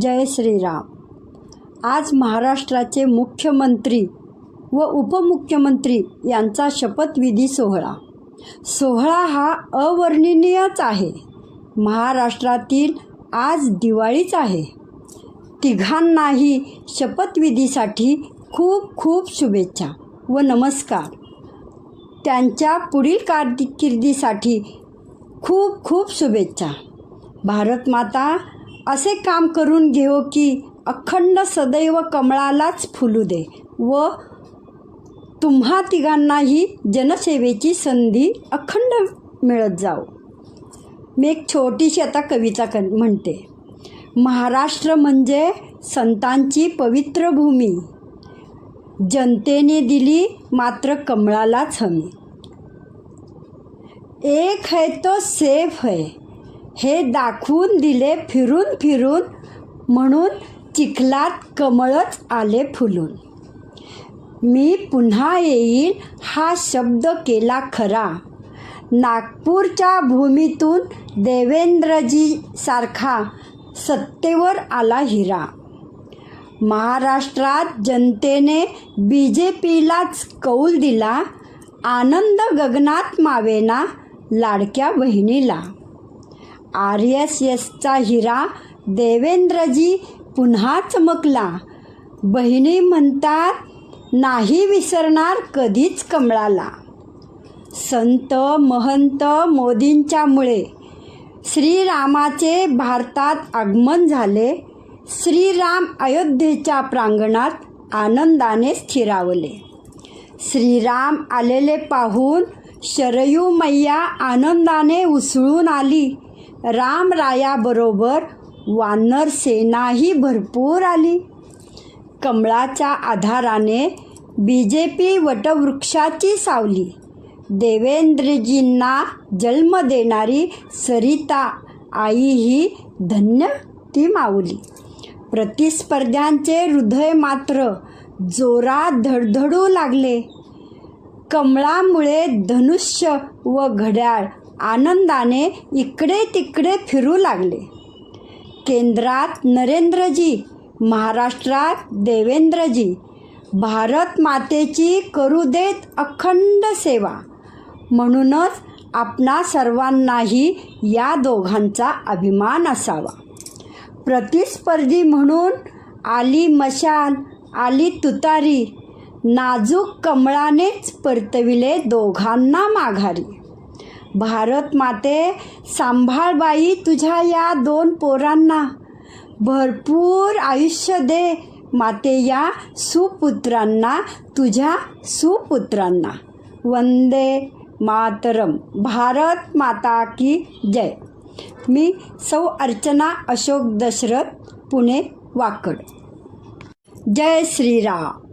जय श्रीराम. आज महाराष्ट्राचे मुख्यमंत्री व उपमुख्यमंत्री यांचा शपथविधी सोहळा. सोहळा हा अवर्णनीयच आहे. महाराष्ट्रातील आज दिवाळीच आहे. तिघांनाही शपथविधीसाठी खूप खूप शुभेच्छा व नमस्कार. त्यांच्या पुढील कारकिर्दीसाठी खूप खूप शुभेच्छा. भारत माता असे काम करून घेऊ की अखंड सदैव कमळालाच फुलू दे व तुम्हा तिघांनाही जनसेवेची संधी अखंड मिळत जाओ मी एक छोटीशी आता कविता क म्हणते. महाराष्ट्र म्हणजे संतांची पवित्र भूमी. जनतेने दिली मात्र कमळालाच हमी. एक है तो सेफ है. हे दाखवून दिले फिरून फिरून म्हणून चिखलात कमळच आले फुलून. मी पुन्हा येईल हा शब्द केला खरा. नागपूरच्या भूमीतून देवेंद्रजी सारखा सत्तेवर आला हिरा. महाराष्ट्रात जनतेने बी जे पीलाच कौल दिला आनंद गगनात मावेना लाडक्या बहिणीला. आर एस एसचा हिरा देवेंद्रजी पुन्हा चमकला. बहिणी म्हणतात नाही विसरणार कधीच कमळाला. संत महंत मोदींच्यामुळे श्रीरामाचे भारतात आगमन झाले. श्रीराम अयोध्येच्या प्रांगणात आनंदाने स्थिरावले. श्रीराम आलेले पाहून शरयू मैया आनंदाने उसळून आली. रामरायाबरोबर वानर सेनाही भरपूर आली. कमळाच्या आधाराने बी जे पी वटवृक्षाची सावली. देवेंद्रजींना जन्म देणारी सरिता आई ही धन्य ती माऊली. प्रतिस्पर्ध्यांचे हृदय मात्र जोरात धडधडू लागले. कमळामुळे धनुष्य व घड्याळ आनंदाने इकडे तिकडे फिरू लागले. केंद्रात नरेंद्रजी महाराष्ट्रात देवेंद्रजी भारत मातेची करू देत अखंड सेवा. म्हणूनच आपणा सर्वांनाही या दोघांचा अभिमान असावा. प्रतिस्पर्धी म्हणून आली मशाल आली तुतारी नाजूक कमळानेच परतविले दोघांना माघारी. भारत माते सांभाळबाई तुझ्या या दोन पोरांना. भरपूर आयुष्य दे माते या सुपुत्रांना तुझ्या सुपुत्रांना. वंदे मातरम. भारत माता की जय. मी सौ अर्चना अशोक दशरथ पुणे वाकड. जय श्रीराम.